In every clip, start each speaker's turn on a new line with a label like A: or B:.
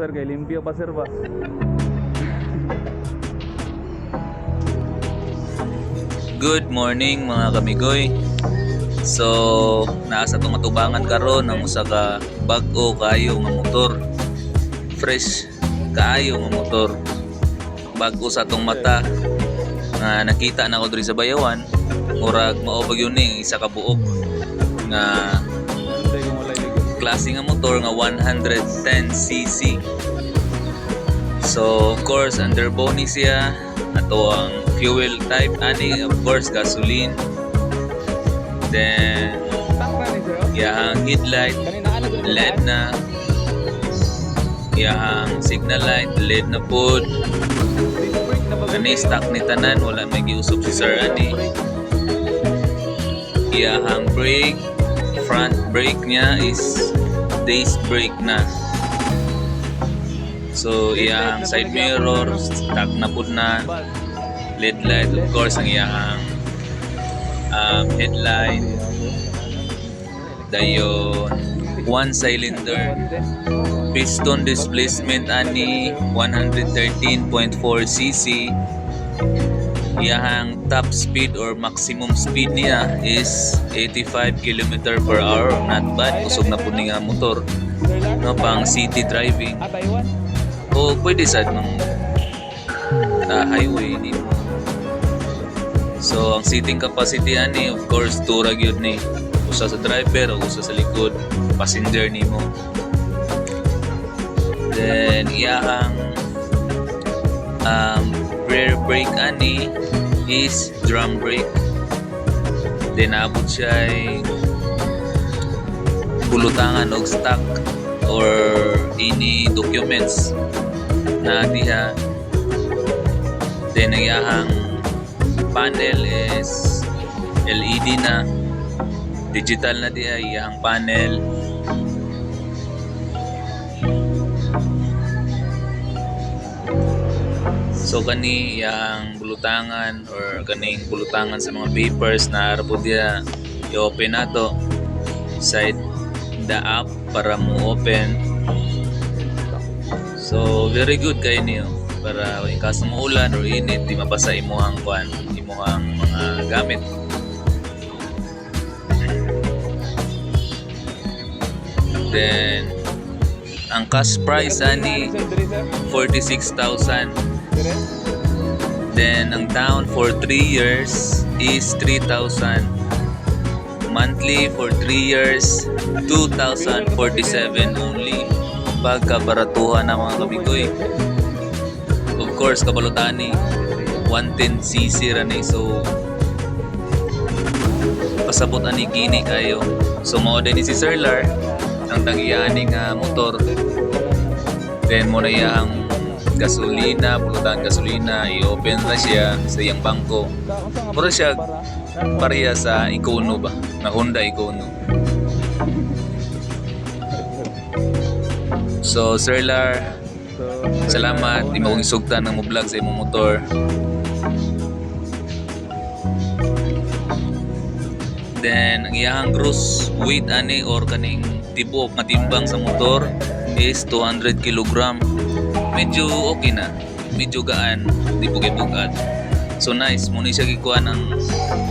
A: sir kay limpyo pa sir ba.
B: Good morning mga kamigoy. So, naasa itong matubangan karon ng usa ka bag-o kaayo nga motor. Fresh kaayo nga motor. Bag-o sa atong mata nga nakita na ko diri sa bayawan. Murag mao pag yun eh, isa ka buok nga klase nga motor nga 110cc. So, of course, under bonus siya. Ato ang fuel type ani, of course, gasoline. Then, yahang headlight, LED na. Yahang signal light, LED na pod. Kani stock ni tanan, wala may giusop si Sir Ani. Iyahang brake, front brake niya is disc brake na. So, iyahang side mirror, stock na po na. LED light, of course, ang iyahang um, headlight. Dayon, one cylinder. Piston displacement ani 113.4cc. Iyahang top speed or maximum speed niya is 85 km per hour. Not bad. Kusog na po nga motor. No, pang city driving. O pwede sa ng na highway ni mo. So, ang seating capacity ani, of course, turag yun ni. Usa sa driver o usa sa likod, passenger ni mo. Then, iyahang um, rear brake ani is drum brake. Then, abot siya ay bulutangan og stock or any documents na diha. Then ang iyahang panel is LED na. Digital na diha iyahang panel so kani iyahang bulutangan or kaning bulutangan sa mga papers na po diha i-open nato side the app para mo open So, very good kayo niyo para in case mo ulan or init, di mabasa imuhang kwan, imuhang mga gamit. Then, ang cash price ani 46,000. Then, ang down for 3 years is 3,000. Monthly for 3 years, 2,047 only. Pagkabaratuhan ng mga kabigoy. Of course, kabalutan ni 110cc ra ni so pasabot ani kini kayo. So mao din si Sir Lar ang tangiyani nga motor. Then mo na iyang gasolina, pulutan gasolina, i-open na siya sa iyang bangko. Mura siya pareha sa Ikono ba? Na Honda Ikono. So Sir Lar, Salamat, di mo isugtan ng mo vlog sa imong motor. Then, ang iyahang gross weight ani or kaning tibok nga timbang sa motor is 200 kg. Medyo okay na. Medyo gaan, di po kay bugat. So nice, muna siya gikuha ng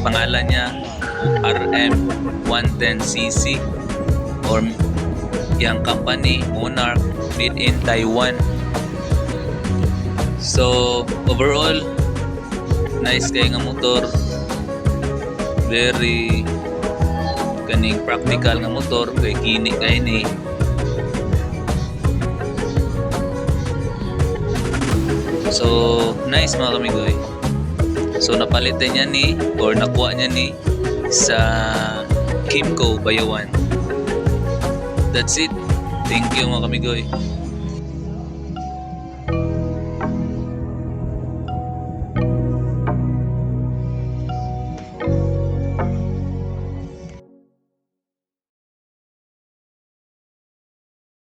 B: pangalan niya RM110cc or yung company Monarch made in Taiwan. So, overall, nice kay nga motor. Very kaning practical nga motor kay kini kay ni. So, nice mga kamigoy. So, napalitan niya ni or nakuha niya ni sa Kimco Bayawan. That's it. Thank you mga kamigoy.